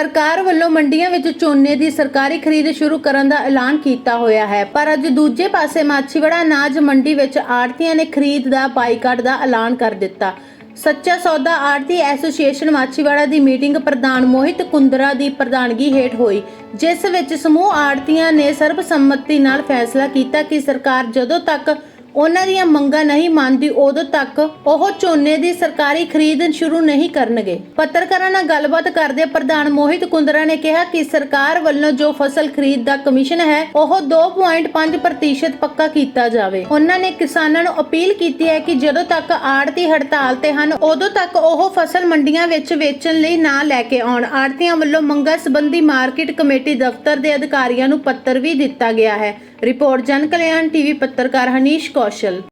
ਸਰਕਾਰ ਵੱਲੋਂ ਮੰਡੀਆਂ ਵਿੱਚ ਝੋਨੇ ਦੀ ਸਰਕਾਰੀ ਖਰੀਦ ਸ਼ੁਰੂ ਕਰਨ ਦਾ ਐਲਾਨ ਕੀਤਾ ਹੋਇਆ ਹੈ। ਪਰ ਅੱਜ ਦੂਜੇ ਪਾਸੇ ਮਾਛੀਵਾੜਾ ਅਨਾਜ ਮੰਡੀ ਵਿੱਚ ਆੜਤੀਆਂ ਨੇ ਖਰੀਦ ਦਾ ਬਾਈਕਾਟ ਦਾ ਐਲਾਨ ਕਰ ਦਿੱਤਾ। ਸੱਚਾ ਸੌਦਾ ਆੜਤੀ ਐਸੋਸੀਏਸ਼ਨ ਮਾਛੀਵਾੜਾ ਦੀ ਮੀਟਿੰਗ ਪ੍ਰਧਾਨ ਮੋਹਿਤ ਕੁੰਦਰਾ ਦੀ ਪ੍ਰਧਾਨਗੀ ਹੇਠ ਹੋਈ, ਜਿਸ ਵਿੱਚ ਸਮੂਹ ਆੜਤੀਆਂ ਨੇ ਸਰਬਸੰਮਤੀ ਨਾਲ ਫੈਸਲਾ ਕੀਤਾ ਕਿ ਸਰਕਾਰ ਜਦੋਂ ਤੱਕ ਉਹਨਾਂ ਦੀਆਂ ਮੰਗਾਂ ਨਹੀਂ ਮੰਨਦੀ, ਉਦੋਂ ਤੱਕ ਉਹ ਝੋਨੇ ਦੀ ਸਰਕਾਰੀ ਖਰੀਦ ਸ਼ੁਰੂ ਨਹੀਂ ਕਰਨਗੇ। ਪੱਤਰਕਾਰਾਂ ਨਾਲ ਗੱਲਬਾਤ ਕਰਦੇ ਪ੍ਰਧਾਨ ਮੋਹਿਤ ਕੁੰਦਰਾ ਨੇ ਕਿਹਾ ਕਿ ਸਰਕਾਰ ਵੱਲੋਂ ਜੋ ਫਸਲ ਖਰੀਦ ਦਾ ਕਮਿਸ਼ਨ ਹੈ, ਉਹ 2.5% ਪੱਕਾ ਕੀਤਾ ਜਾਵੇ। ਉਹਨਾਂ ਨੇ ਕਿਸਾਨਾਂ ਨੂੰ ਅਪੀਲ ਕੀਤੀ ਹੈ ਕਿ ਜਦੋਂ ਤੱਕ ਆੜਤੀ ਹੜਤਾਲ ਤੇ ਹਨ, ਉਦੋਂ ਤੱਕ ਉਹ ਫਸਲ ਮੰਡੀਆਂ ਵਿੱਚ ਵੇਚਣ ਲਈ ਨਾ ਲੈ ਕੇ ਆਉਣ। ਆੜਤੀਆਂ ਵੱਲੋਂ ਮੰਗਾਂ ਸੰਬੰਧੀ ਮਾਰਕੀਟ ਕਮੇਟੀ ਦਫ਼ਤਰ ਦੇ ਅਧਿਕਾਰੀਆਂ ਨੂੰ ਪੱਤਰ ਵੀ ਦਿੱਤਾ ਗਿਆ ਹੈ। ਰਿਪੋਰਟ ਜਨ ਕਲਿਆਣ ਟੀਵੀ ਪੱਤਰਕਾਰ ਹਨੀਸ਼ ਕੌਸ਼ਲ?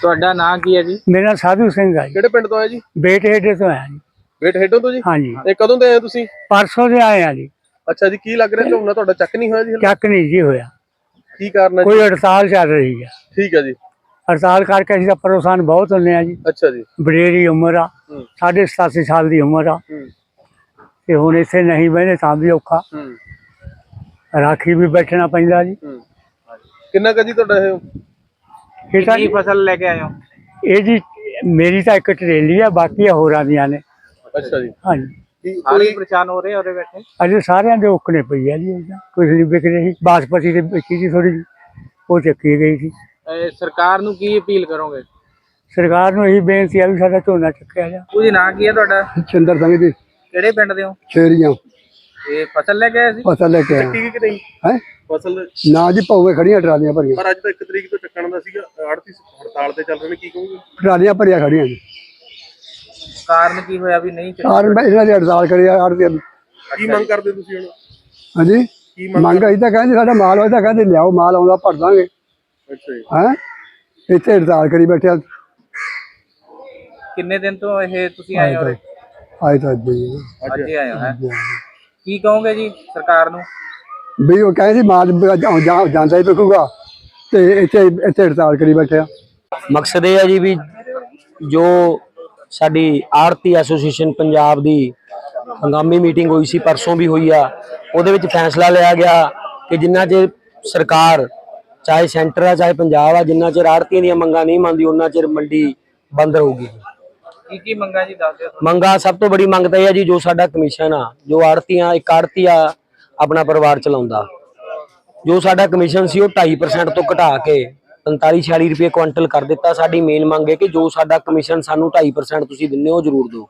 ਤੁਹਾਡਾ ਨਾਂ ਕੀ ਹੈ ਜੀ? ਮੇਰਾ ਸਾਧੂ ਸਿੰਘ ਆ ਜੀ। ਕਿਹੜੇ ਪਿੰਡ ਤੋਂ ਆਏ ਜੀ? ਬੇਟੇ ਏਡੇ ਤੋਂ ਆਇਆ ਜੀ। ਵੇਟ ਹੇਡੋਂ ਤੋਂ ਜੀ? ਹਾਂਜੀ। ਇਹ ਕਦੋਂ ਦੇ ਆਏ ਤੁਸੀਂ? ਪਰਸੋਂ ਦੇ ਆਏ ਆ ਜੀ। ਅੱਛਾ ਜੀ ਕੀ ਲੱਗ ਰਿਹਾ? ਝੋਨਾ ਤੁਹਾਡਾ ਚੱਕ ਨਹੀਂ ਹੋਇਆ ਜੀ ਹਲੇ? ਚੱਕ ਨਹੀਂ ਜੀ ਹੋਇਆ। ਕੀ ਕਾਰਨ ਹੈ ਜੀ? ਕੋਈ ਹੜਤਾਲ ਚੱਲ ਰਹੀ ਹੈ ਠੀਕ ਹੈ ਜੀ। ਹੜਤਾਲ ਕਰਕੇ ਅਸੀਂ ਤਾਂ ਪਰੇਸ਼ਾਨ ਬਹੁਤ ਹੁੰਨੇ ਆ ਜੀ। ਅੱਛਾ ਜੀ। ਬੜੇਰੀ ਉਮਰ ਆ। ਹੂੰ। ਸਾਢੇ 87 ਸਾਲ ਦੀ ਉਮਰ ਆ। ਹੂੰ। ਤੇ ਹੁਣ ਇੱਥੇ ਨਹੀਂ ਬਹਿਨੇ ਤਾਂ ਵੀ ਔਖਾ। ਹੂੰ। ਰਾਖੀ ਵੀ ਬੈਠਣਾ ਪੈਂਦਾ ਜੀ। ਹੂੰ। ਕਿੰਨਾ ਕੁ ਜੀ ਤੁਹਾਡਾ ਇਹ ਇਹ ਤਾਂ ਕੀ ਫਸਲ ਲੈ ਕੇ ਆਏ ਹੋ? ਇਹ ਜੀ ਮੇਰੀ ਤਾਂ ਇੱਕ ਟਰੇਲੀ ਆ ਬਾਕੀ ਹੋਰਾਂ ਦੀਆਂ ਨੇ। ਅੱਛਾ ਜੀ। ਹਾਂਜੀ। ਕੋਈ ਪਰੇਸ਼ਾਨ ਹੋ ਰਹੇ ਉਹਦੇ ਬੈਠੇ? ਅਜੇ ਸਾਰਿਆਂ ਦੇ ਔਕਣੇ ਪਈ ਆ ਜੀ ਇਹ ਤਾਂ। ਨਹੀਂ ਵਿਕ ਰਹੀ ਬਾਸਪਤੀ ਦੇ ਵਿਕੀ ਜੀ ਥੋੜੀ ਉਹ ਚੱਕੀ ਗਈ ਸੀ। ਸਰਕਾਰ ਨੂੰ ਕੀ ਅਪੀਲ ਕਰੋਗੇ? ਸਰਕਾਰ ਨੂੰ ਇਹੀ ਬੇਨਤੀ ਆ ਵੀ ਸਾਡਾ ਝੋਨਾ ਚੱਕਿਆ ਜਾ। ਉਹਦੀ ਨਾਂ ਕੀ ਹੈ ਤੁਹਾਡਾ? ਚੰਦਰ ਸਿੰਘ ਜੀ। ਕਿਹੜੇ ਪਿੰਡ ਦੇ ਹੋ? ਛੇਰੀਆਂ। ਇਹ ਫਸਲ ਲੈ ਕੇ ਆਏ ਸੀ? ਫਸਲ ਲੈ ਕੇ ਆਏ। ਹੈ? ਫਸਲ ਨਾ ਜੀ ਭੌਵੇਂ ਖੜੀਆਂ ਟਰਾਲੀਆਂ ਭਰੀਆਂ। ਪਰ ਅੱਜ ਤਾਂ 1 ਤਰੀਕ ਤੋਂ ਚੱਕਣ ਦਾ ਸੀਗਾ ਆੜਤੀ ਹੜਤਾਲ ਤੇ ਚੱਲ ਰਹੇ ਨੇ ਕੀ ਕਹੋਗੇ? ਟਰਾਲੀਆਂ ਭਰੀਆਂ ਖੜੀਆਂ ਜੀ ਕਾਰਨ ਕੀ ਹੋਇਆ ਵੀ ਨਹੀਂ ਚੱਲੀ? ਕਾਰਨ ਮੈਂ ਇਹਨਾਂ ਦੀ ਹੜਤਾਲ ਕਰੀ ਆ ਆੜਤੀ ਕੀ ਮੰਗ ਕਰਦੇ ਤੁਸੀਂ ਹੁਣ? ਹਾਂਜੀ? ਕੀ ਮੰਗ ਮੰਗ ਅਸੀਂ ਤਾਂ ਕਹਿੰਦੇ ਸਾਡਾ ਮਾਲ ਹੋਇਆ ਤਾਂ ਕਹਿੰਦੇ ਲਿਆਓ ਮਾਲ ਆਉਂਦਾ ਭਰ ਦਾਂਗੇ। ਅੱਛਾ ਜੀ। ਹੈ? ਇੱਥੇ ਹੜਤਾਲ ਕਰੀ ਬੈਠਿਆ ਕਿੰਨੇ ਦਿਨ ਤੋਂ ਇਹ ਤੁਸੀਂ ਆਏ ਹੋ? ਤਾਂ ਅੱਜ ਹੀ। ਅੱਜ ਹੀ ਆਏ ਹੋ ਹੈਂ? ਕੀ ਕਹੋਗੇ ਜੀ ਸਰਕਾਰ ਨੂੰ? ਵੀ ਉਹ ਕਹਿੰਦੇ ਸੀ ਮਾਲ ਜਾਂ- ਜਾਂਦਾ ਹੀ ਵਿਕੂਗਾ। ਤੇ ਇੱਥੇ ਇੱਥੇ ਹੜਤਾਲ ਕਰੀ ਬੈਠਿਆ ਮਕਸਦ ਇਹ ਹੈ ਜੀ ਵੀ ਜੋ ਸਾਡੀ ਆੜਤੀ ਐਸੋਸੀਏਸ਼ਨ ਪੰਜਾਬ ਦੀ ਹੰਗਾਮੀ ਮੀਟਿੰਗ ਹੋਈ ਸੀ ਪਰਸੋਂ ਵੀ ਹੋਈ ਆ ਉਹਦੇ ਵਿੱਚ ਫੈਸਲਾ ਲਿਆ ਗਿਆ ਕਿ ਜਿੰਨਾ ਚਿਰ ਸਰਕਾਰ ਚਾਹੇ ਸੈਂਟਰ ਆ ਚਾਹੇ ਪੰਜਾਬ ਆ ਜਿੰਨਾ ਚਿਰ ਆੜਤੀਆਂ ਦੀਆਂ ਮੰਗਾਂ ਨਹੀਂ ਮੰਨਦੀ ਉਹਨਾਂ ਚਿਰ ਮੰਡੀ ਬੰਦ ਰਹੂਗੀ। ਕੀ ਕੀ ਮੰਗਾ ਜੀ ਦੱਸ ਦਿਓ ਮੰਗਾ ਸਭ ਤੋਂ ਬੜੀ ਮੰਗ ਤਾਂ ਇਹ ਹੈ ਜੀ ਜੋ ਸਾਡਾ ਕਮਿਸ਼ਨ ਆ ਜੋ ਆੜਤੀਆਂ ਇੱਕ ਆੜਤੀ ਆ ਆਪਣਾ ਪਰਿਵਾਰ ਚਲਾਉਂਦਾ। ਜੋ ਸਾਡਾ ਕਮਿਸ਼ਨ ਸੀ, ਉਹ 2.5% ਤੋਂ ਘਟਾ ਕੇ 45 46 ਰੁਪਏ ਕੁਇੰਟਲ ਕਰ ਦਿੱਤਾ। ਸਾਡੀ ਮੇਨ ਮੰਗ ਹੈ ਕਿ ਜੋ ਸਾਡਾ ਕਮਿਸ਼ਨ ਸਾਨੂੰ 2.5% ਤੁਸੀਂ ਦਿੰਦੇ ਹੋ ਜ਼ਰੂਰ ਦਿਓ।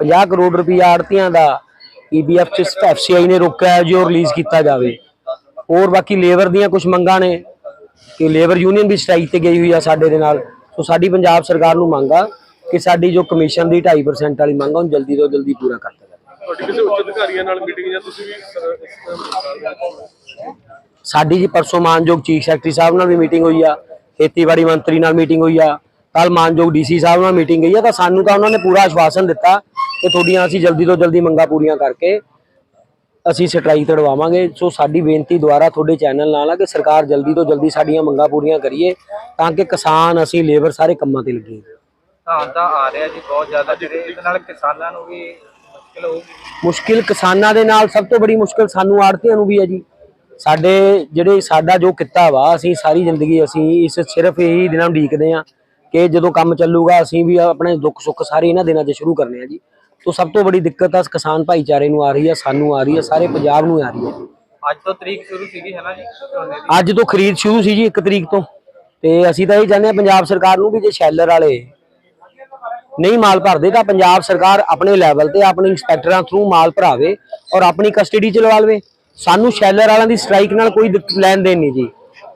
50 ਕਰੋੜ ਰੁਪਏ ਆੜਤੀਆਂ ਦਾ E ਈਬੀਐਫ ਚ ਐਫਸੀਆਈ ਨੇ ਰੋਕਿਆ ਹੈ, ਜੋ ਰਿਲੀਜ਼ ਕੀਤਾ ਜਾਵੇ। ਹੋਰ ਬਾਕੀ ਲੇਬਰ ਦੀਆਂ ਕੁਝ ਮੰਗਾਂ ਨੇ, ਕਿ ਲੇਬਰ ਯੂਨੀਅਨ ਵੀ ਸਟ੍ਰਾਈਕ ਤੇ ਗਈ ਹੋਈ ਆ ਸਾਡੇ ਦੇ ਨਾਲ। ਸੋ ਸਾਡੀ ਪੰਜਾਬ ਸਰਕਾਰ ਨੂੰ ਮੰਗ ਆ ਕਿ ਸਾਡੀ ਜੋ ਕਮਿਸ਼ਨ ਦੀ 2.5% ਵਾਲੀ ਮੰਗ ਆ, ਉਹਨੂੰ ਜਲਦੀ ਤੋਂ ਜਲਦੀ ਪੂਰਾ ਕਰ ਦਿੱਤਾ ਤੁਹਾਡੀ ਕਿਸੇ ਉੱਚ ਅਧਿਕਾਰੀਆਂ ਨਾਲ ਮੀਟਿੰਗ ਜਾਂ ਤੁਸੀਂ ਵੀ ਇਸ ਸਾਡੀ ਜੀ ਪਰਸੋਂ ਮਾਨਯੋਗ ਚੀਫ ਸੈਕਟਰੀ ਸਾਹਿਬ ਨਾਲ ਵੀ ਮੀਟਿੰਗ ਹੋਈ ਆ ਖੇਤੀਬਾੜੀ ਮੰਤਰੀ ਨਾਲ ਮੀਟਿੰਗ ਹੋਈ ਆ ਕੱਲ ਮਾਨਯੋਗ ਡੀਸੀ ਸਾਹਿਬ ਨਾਲ ਮੀਟਿੰਗ ਹੋਈ ਆ ਤਾਂ ਸਾਨੂੰ ਤਾਂ ਉਹਨਾਂ ਨੇ ਪੂਰਾ ਆਸ਼ਵਾਸਨ ਦਿੱਤਾ ਕਿ ਤੁਹਾਡੀਆਂ ਅਸੀਂ ਜਲਦੀ ਤੋਂ ਜਲਦੀ ਮੰਗਾਂ ਪੂਰੀਆਂ ਕਰਕੇ ਅਸੀਂ ਸਟ੍ਰਾਈਕ ਤੜਵਾਵਾਂਗੇ ਸੋ ਸਾਡੀ ਬੇਨਤੀ ਦੁਆਰਾ ਤੁਹਾਡੇ ਚੈਨਲ ਨਾਲ ਆ ਕਿ ਸਰਕਾਰ ਜਲਦੀ ਤੋਂ ਜਲਦੀ ਸਾਡੀਆਂ ਮੰਗਾਂ ਪੂਰੀਆਂ ਕਰੀਏ ਤਾਂ ਕਿ ਕਿਸਾਨ ਅਸੀਂ ਲੇਬਰ ਸਾਰੇ ਕੰਮਾਂ ਤੇ ਲੱਗੀਏ ਧਾਨ ਤਾਂ ਆ ਰਿਹਾ ਜੀ ਬਹੁਤ ਜ਼ਿਆਦਾ ਜਿਹੜੇ ਇਹਦੇ ਨਾਲ ਕਿਸਾਨਾਂ ਨੂੰ ਵੀ ਮੁਸ਼ਕਿਲ ਹੋਊਗੀ। ਮੁਸ਼ਕਿਲ ਕਿਸਾਨਾਂ ਦੇ ਨਾਲ ਸਭ ਤੋਂ ਬੜੀ ਮੁਸ਼ਕਿਲ ਸਾਨੂੰ ਆੜਤੀਆਂ ਨੂੰ ਵੀ ਹੈ ਜੀ। ਸਾਡੇ ਜਿਹੜੇ ਸਾਡਾ ਜੋ ਕਿੱਤਾ ਵਾ ਅਸੀਂ ਸਾਰੀ ਜ਼ਿੰਦਗੀ ਅਸੀਂ ਇਸ ਸਿਰਫ ਇਹੀ ਦਿਨਾਂ ਉਡੀਕਦੇ ਆ ਕਿ ਜਦੋਂ ਕੰਮ ਚੱਲੂਗਾ ਅਸੀਂ ਵੀ ਆਪਣੇ ਦੁੱਖ ਸੁੱਖ ਸਾਰੇ ਇਹਨਾਂ ਦਿਨਾਂ 'ਚ ਸ਼ੁਰੂ ਕਰਨੇ ਆ ਜੀ। ਤੋਂ ਸਭ ਤੋਂ ਬੜੀ ਦਿੱਕਤ ਆ ਕਿਸਾਨ ਭਾਈਚਾਰੇ ਨੂੰ ਆ ਰਹੀ ਆ ਸਾਨੂੰ ਆ ਰਹੀ ਆ ਸਾਰੇ ਪੰਜਾਬ ਨੂੰ ਆ ਰਹੀ ਆ ਅੱਜ ਤੋਂ ਤਰੀਕ ਸ਼ੁਰੂ ਸੀਗੀ ਹੈ ਨਾ ਜੀ? ਅੱਜ ਤੋਂ ਖਰੀਦ ਸ਼ੁਰੂ ਸੀ ਜੀ 1 ਤਰੀਕ ਤੋਂ। ਤੇ ਅਸੀਂ ਤਾਂ ਇਹ ਚਾਹੁੰਦੇ ਆ ਪੰਜਾਬ ਸਰਕਾਰ ਨੂੰ ਵੀ ਜੇ ਸ਼ੈਲਰ ਵਾਲੇ ਨਹੀਂ ਮਾਲ ਭਰਦੇ ਤਾਂ ਪੰਜਾਬ ਸਰਕਾਰ ਆਪਣੇ ਲੈਵਲ ਤੇ ਆਪਣੇ ਇੰਸਪੈਕਟਰਾਂ ਥਰੂ ਮਾਲ ਭਰਾਵੇ ਔਰ ਆਪਣੀ ਕਸਟਡੀ ਚ ਲਵਾ ਲਵੇ। ਸਾਨੂੰ ਸ਼ੈਲਰ ਵਾਲਿਆਂ ਦੀ ਸਟ੍ਰਾਈਕ ਨਾਲ ਕੋਈ ਲੈਣ ਦੇਣ ਨਹੀਂ ਜੀ।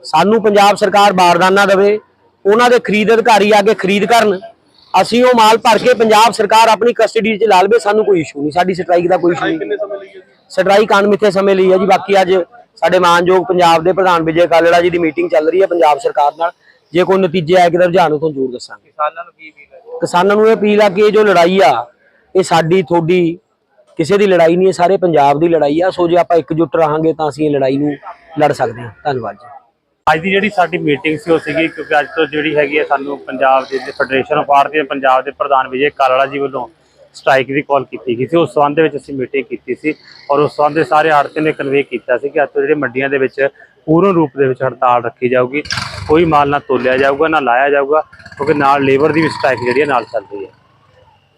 ਸਾਨੂੰ ਪੰਜਾਬ ਸਰਕਾਰ ਬਾਰਦਾਨਾ ਦੇਵੇ, ਉਹਨਾਂ ਦੇ ਖਰੀਦ ਅਧਿਕਾਰੀ ਆ ਕੇ ਖਰੀਦ ਕਰਨ। ਅਸੀਂ ਉਹ ਮਾਲ ਭਰ ਕੇ ਪੰਜਾਬ ਸਰਕਾਰ ਆਪਣੀ ਕਸਟਡੀ ਚ ਲਾ ਲਵੇ, ਸਾਨੂੰ ਕੋਈ ਇਸ਼ੂ ਨਹੀਂ। ਸਾਡੀ ਸਟ੍ਰਾਈਕ ਦਾ ਕੋਈ ਇਸ਼ੂ ਨਹੀਂ। ਕਿੰਨੇ ਸਮੇਂ ਲਈ ਸਟ੍ਰਾਈਕ ਅਣਮਿੱਥੇ ਸਮੇਂ ਲਈ ਹੈ ਜੀ। ਬਾਕੀ ਅੱਜ ਸਾਡੇ ਮਾਨਯੋਗ ਪੰਜਾਬ ਦੇ ਪ੍ਰਧਾਨ ਵਿਜੇ ਕਾਲੜਾ ਜੀ ਦੀ ਮੀਟਿੰਗ ਚੱਲ ਰਹੀ ਹੈ ਪੰਜਾਬ ਸਰਕਾਰ ਨਾਲ। ਜੇ ਕੋਈ ਨਤੀਜੇ ਆਏ ਕਿਤੇ ਰੁਝਾਨ ਤੋਂ ਜ਼ਰੂਰ ਦੱਸਾਂਗੇ। ਕਿਸਾਨਾਂ ਨੂੰ ਕੀ ਵੀ ਹੈ ਕਿਸਾਨਾਂ ਨੂੰ ਇਹ ਅਪੀਲ ਆ ਕਿ ਇਹ ਜੋ ਲੜਾਈ ਆ ਇਹ ਸਾਡੀ ਤੁਹਾਡੀ ਕਿਸੇ ਦੀ ਲੜਾਈ ਨਹੀਂ ਇਹ ਸਾਰੇ ਪੰਜਾਬ ਦੀ ਲੜਾਈ ਆ। ਸੋ ਜੇ ਆਪਾਂ ਇਕਜੁੱਟ ਰਹਾਂਗੇ ਤਾਂ ਅਸੀਂ ਇਹ ਲੜਾਈ ਨੂੰ ਲੜ ਸਕਦੇ ਹਾਂ। ਧੰਨਵਾਦ ਜੀ। ਅੱਜ ਦੀ ਜਿਹੜੀ ਸਾਡੀ ਮੀਟਿੰਗ ਸੀ ਉਹ ਸੀਗੀ ਕਿਉਂਕਿ ਅੱਜ ਤੋਂ ਜਿਹੜੀ ਹੈਗੀ ਹੈ ਸਾਨੂੰ ਪੰਜਾਬ ਦੇ ਫੈਡਰੇਸ਼ਨ ਆਫ ਆਰਤੀ ਪੰਜਾਬ ਦੇ ਪ੍ਰਧਾਨ ਵਿਜੇ ਕਾਲੜਾ ਜੀ ਵੱਲੋਂ ਸਟ੍ਰਾਈਕ ਦੀ ਕਾਲ ਕੀਤੀ ਗਈ ਸੀ। ਉਸ ਸੰਬੰਧ ਦੇ ਵਿੱਚ ਅਸੀਂ ਮੀਟਿੰਗ ਕੀਤੀ ਸੀ ਔਰ ਉਸ ਸੰਬੰਧ ਦੇ ਸਾਰੇ ਆੜਤੀ ਨੇ ਕਨਵੇ ਕੀਤਾ ਸੀ ਕਿ ਅੱਜ ਤੋਂ ਜਿਹੜੇ ਮੰਡੀਆਂ ਦੇ ਵਿੱਚ ਪੂਰਨ ਰੂਪ ਦੇ ਵਿੱਚ ਹੜਤਾਲ ਰੱਖੀ ਜਾਊਗੀ। ਕੋਈ ਮਾਲ ਨਾ ਤੋਲਿਆ ਜਾਊਗਾ ਨਾ ਲਾਇਆ ਜਾਊਗਾ ਕਿਉਂਕਿ ਨਾਲ ਲੇਬਰ ਦੀ ਵੀ ਸਟ੍ਰਾਈਕ ਜਿਹੜੀ ਹੈ ਨਾਲ ਚੱਲ ਰਹੀ ਹੈ।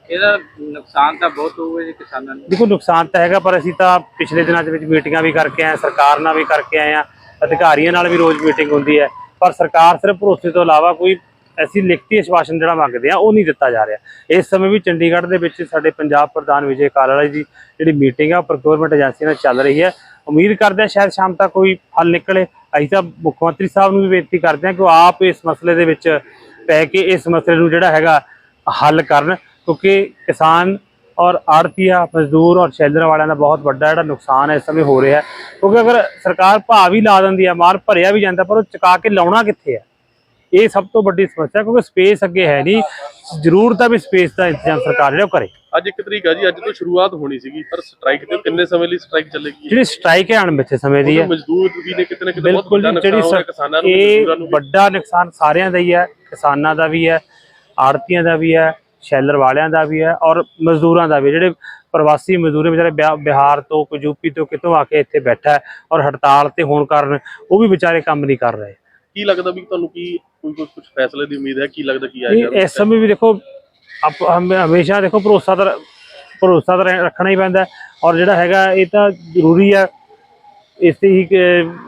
ਇਹਦਾ ਨੁਕਸਾਨ ਤਾਂ ਬਹੁਤ ਹੋਊਗਾ ਜੀ ਕਿਸਾਨਾਂ ਨੂੰ। ਦੇਖੋ ਨੁਕਸਾਨ ਤਾਂ ਹੈਗਾ ਪਰ ਅਸੀਂ ਤਾਂ ਪਿਛਲੇ ਦਿਨਾਂ ਦੇ ਵਿੱਚ ਮੀਟਿੰਗਾਂ ਵੀ ਕਰਕੇ ਆਏ ਸਰਕਾਰ ਨਾਲ ਵੀ ਕਰਕੇ ਆਏ ਹਾਂ ਅਧਿਕਾਰੀਆਂ ਨਾਲ ਵੀ ਰੋਜ਼ ਮੀਟਿੰਗ ਹੁੰਦੀ ਹੈ। ਪਰ ਸਰਕਾਰ ਸਿਰਫ ਭਰੋਸੇ ਤੋਂ ਇਲਾਵਾ ਕੋਈ ਐਸੀ ਲਿਖਤੀ ਆਸ਼ਵਾਸਨ ਜਿਹੜਾ ਮੰਗਦੇ ਆ ਉਹ ਨਹੀਂ ਦਿੱਤਾ ਜਾ ਰਿਹਾ। ਇਸ ਸਮੇਂ ਵੀ ਚੰਡੀਗੜ੍ਹ ਦੇ ਵਿੱਚ ਸਾਡੇ ਪੰਜਾਬ ਪ੍ਰਧਾਨ ਵਿਜੇ ਕਾਲਾ ਜੀ ਜਿਹੜੀ ਮੀਟਿੰਗ ਆ ਪ੍ਰੋਕਿਉਰਮੈਂਟ ਏਜੰਸੀ ਨਾਲ ਚੱਲ ਰਹੀ ਹੈ। ਉਮੀਦ ਕਰਦੇ ਹਾਂ ਸ਼ਾਇਦ ਸ਼ਾਮ ਤੱਕ ਕੋਈ ਹੱਲ ਨਿਕਲੇ। ਅਸੀਂ ਤਾਂ ਮੁੱਖ ਮੰਤਰੀ ਸਾਹਿਬ ਨੂੰ ਵੀ ਬੇਨਤੀ ਕਰਦੇ ਹਾਂ ਕਿ ਉਹ ਆਪ ਇਸ ਮਸਲੇ ਦੇ ਵਿੱਚ ਪੈ ਕੇ ਇਸ ਮਸਲੇ ਨੂੰ ਜਿਹੜਾ ਹੈਗਾ ਹੱਲ ਕਰਨ, ਕਿਉਂਕਿ ਕਿਸਾਨ ਔਰ ਆੜਤੀਆ, ਮਜ਼ਦੂਰ ਔਰ ਸ਼ੈਲਰ ਵਾਲਿਆਂ ਦਾ ਬਹੁਤ ਵੱਡਾ ਜਿਹੜਾ ਨੁਕਸਾਨ ਇਸ ਸਮੇਂ ਹੋ ਰਿਹਾ ਕਿਉਂਕਿ ਅਗਰ ਸਰਕਾਰ ਭਾਅ ਵੀ ਲਾ ਦਿੰਦੀ ਹੈ, ਮਾਲ ਭਰਿਆ ਵੀ ਜਾਂਦਾ, ਪਰ ਉਹ ਚੁਕਾ ਕੇ ਲਾਉਣਾ ਕਿੱਥੇ ਹੈ? ਇਹ ਸਭ ਤੋਂ ਵੱਡੀ ਸਮੱਸਿਆ ਕਿਉਂਕਿ ਸਪੇਸ ਅੱਗੇ ਹੈ ਨਹੀਂ। ਜ਼ਰੂਰ ਤਾਂ ਵੀ ਸਪੇਸ ਦਾ ਇੰਤਜ਼ਾਮ ਸਰਕਾਰ ਜਿਹੜਾ ਕਰੇ। ਅੱਜ ਇੱਕ ਤਰੀਕ ਆ ਜੀ ਅੱਜ ਤੋਂ ਸ਼ੁਰੂਆਤ ਹੋਣੀ ਸੀਗੀ ਪਰ ਸਟ੍ਰਾਈਕ ਤੇ ਕਿੰਨੇ ਸਮੇਂ ਲਈ ਸਟ੍ਰਾਈਕ ਚੱਲੇਗੀ? ਜਿਹੜੀ ਸਟ੍ਰਾਈਕ ਹੈ ਅਣਮਿੱਥੇ ਸਮੇਂ ਦੀ ਹੈ। ਮਜ਼ਦੂਰ ਵੀ ਨੇ ਕਿਤੇ ਨਾ ਕਿਤੇ ਬਹੁਤ ਬਿਲਕੁਲ ਵੱਡਾ ਨੁਕਸਾਨ ਕਿਸਾਨਾਂ ਨੂੰ ਇਹ ਮਜ਼ਦੂਰਾਂ ਨੂੰ ਵੀ। ਵੱਡਾ ਨੁਕਸਾਨ ਸਾਰਿਆਂ ਦਾ ਹੀ ਹੈ ਕਿਸਾਨਾਂ ਦਾ ਵੀ ਹੈ ਆੜਤੀਆਂ ਦਾ ਵੀ ਹੈ ਸ਼ੈਲਰ ਵਾਲਿਆਂ ਦਾ ਵੀ ਹੈ ਔਰ ਮਜ਼ਦੂਰਾਂ ਦਾ ਵੀ। ਜਿਹੜੇ ਪ੍ਰਵਾਸੀ ਮਜ਼ਦੂਰ ਵਿਚਾਰੇ ਬਿਹਾ- ਬਿਹਾਰ ਤੋਂ ਕੋਈ ਯੂਪੀ ਤੋਂ ਕਿਤੋਂ ਆ ਕੇ ਇੱਥੇ ਬੈਠਾ ਔਰ ਹੜਤਾਲ ਤੇ ਹੋਣ ਕਾਰਨ ਉਹ ਵੀ ਵਿਚਾਰੇ ਕੰਮ ਨਹੀਂ ਕਰ ਰਹੇ। ਕੀ ਲੱਗਦਾ ਵੀ ਤੁਹਾਨੂੰ ਕੀ ਕੋਈ ਕੁਝ ਫੈਸਲੇ ਦੀ ਉਮੀਦ ਹੈ? ਕੀ ਲੱਗਦਾ ਕੀ ਆਏਗਾ ਇਸ ਸਮੇਂ ਵੀ ਦੇਖੋ ਆਪ ਹਮ- ਹਮੇਸ਼ਾ ਦੇਖੋ ਭਰੋਸਾ ਤਾਂ ਭਰੋਸਾ ਤਾਂ ਰੱਖਣਾ ਹੀ ਪੈਂਦਾ ਹੈ। ਔਰ ਜਿਹੜਾ ਹੈਗਾ ਇਹ ਤਾਂ ਜ਼ਰੂਰੀ ਹੈ। ਇਸ ਤੇ ਹੀ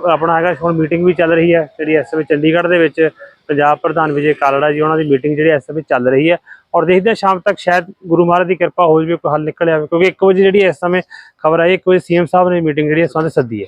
ਆਪਣਾ ਹੈਗਾ ਹੁਣ ਮੀਟਿੰਗ ਵੀ ਚੱਲ ਰਹੀ ਹੈ ਜਿਹੜੀ ਸਮੇਂ ਚੰਡੀਗੜ੍ਹ ਦੇ ਵਿੱਚ ਪੰਜਾਬ ਪ੍ਰਧਾਨ ਵਿਜੇ ਕਾਲੜਾ ਜੀ ਉਹਨਾਂ ਦੀ ਮੀਟਿੰਗ ਜਿਹੜੀ ਸਮੇਂ ਚੱਲ ਰਹੀ ਹੈ। ਔਰ ਦੇਖਦੇ ਹਾਂ ਸ਼ਾਮ ਤੱਕ ਸ਼ਾਇਦ ਗੁਰੂ ਮਹਾਰਾਜ ਦੀ ਕਿਰਪਾ ਹੋ ਜਾਵੇ ਕੋਈ ਹੱਲ ਨਿਕਲ ਆਵੇ ਕਿਉਂਕਿ 1 ਵਜੇ ਜਿਹੜੀ ਇਸ ਸਮੇਂ ਖਬਰ ਆਈ 1 ਵਜੇ ਸੀਐਮ ਸਾਹਿਬ ਨੇ ਮੀਟਿੰਗ ਜਿਹੜੀ ਸੰਬੰਧ ਸੱਦੀ ਹੈ।